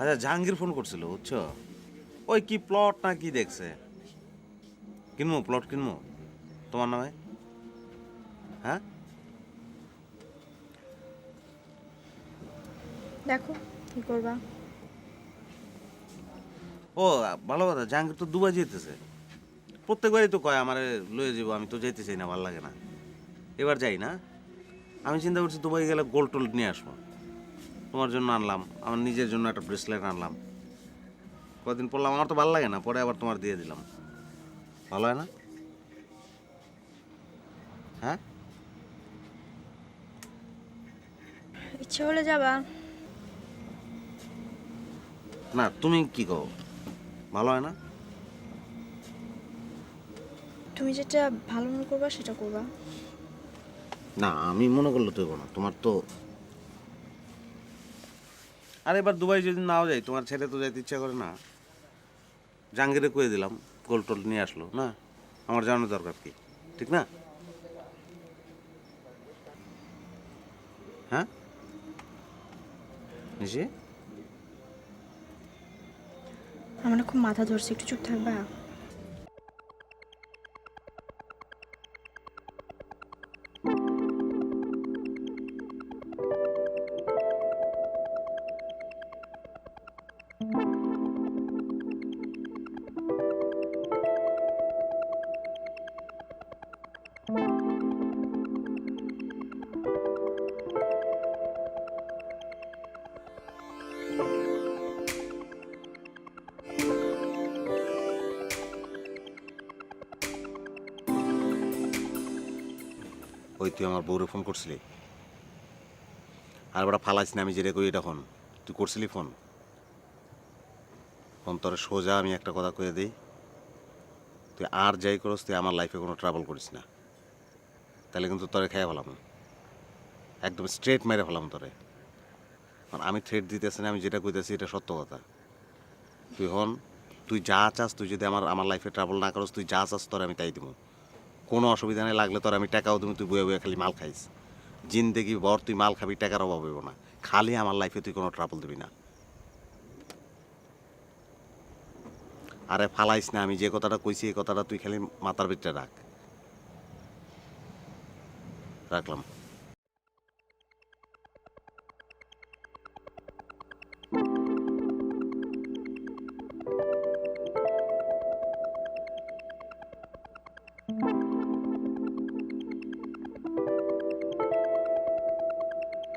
আচ্ছা জাহাঙ্গীর ফোন করছিল বুঝছ? ওই কি প্লট না কি দেখছে? কিনবো প্লট কিনবো তোমার নামে? হ্যাঁ? দেখো কি করবা? ও ভালো কথা জাহাঙ্গীর তো দুবাই যেতেছে। প্রত্যেকবারই তো কয় আমার লয়ে যাব আমি তো যেতে চাই না ভালো লাগে না। এবার যাই না? আমি চিন্তা করছি দুবাই গেলে গোল্ড টোল্ড নিয়ে আসব। তোমার জন্য আনলাম আমার নিজের জন্য একটা ব্রেসলেট আনলাম। কদিন পরলাম আমার তো ভালো লাগে না পরে আবার তোমার দিয়ে দিলাম। ভালো হয় না? হ্যাঁ? ইচ্ছে হলে যাবা। না তুমি কি কও? ভালো হয় না? তুমি যেটা ভালো মনে করবা সেটা করবা। না আমি মনে করলে তো না। তোমার তো আর এবার দুবাই যদি নাও যাই, তোমার ছেলে তো যাইতে ইচ্ছা করে না। জাহাঙ্গীরে কয়ে দিলাম গোল টোল নিয়ে আসলো, না? আমার জানানোর দরকার কি, ঠিক না? হ্যাঁ? নিজে আমার খুব মাথা ধরছে, একটু চুপ থাকবা? ওই তুই আমার বউরে ফোন করছিলি? আর বেটা ফালাইস না, আমি যেটা কই এটা ফোন। তুই করছিলি ফোন? ফোন তোর সোজা আমি একটা কথা কয়ে দিই। তুই আর যাই করস, তুই আমার লাইফে কোনো ট্রাভেল করিস না। তাহলে কিন্তু তোরে খেয়ে ফেলাম। একদম স্ট্রেট মেরে ফেলাম তোরে। মানে আমি থ্রেট দিতেছি না, আমি যেটা কইতেছি এটা সত্য কথা। তুই হন, তুই যা চাস, তুই যদি আমার আমার লাইফে ট্রাভেল না করস, তুই যা চাস তোর আমি তাই দিব কোনো অসুবিধা নেই, লাগলে তোর আমি টাকাও তুমি তুই বয়ে বয়ে খালি মাল খাইস। জিন্দেগি বর তুই মাল খাবি, টাকার অভাব হইব না। খালি আমার লাইফে তুই কোনো ট্রাবল দিবি না। আরে ফালাইস না, আমি যে কথাটা কইছি, এই কথাটা তুই খালি মাথার ভিতরে রাখ। রাখলাম।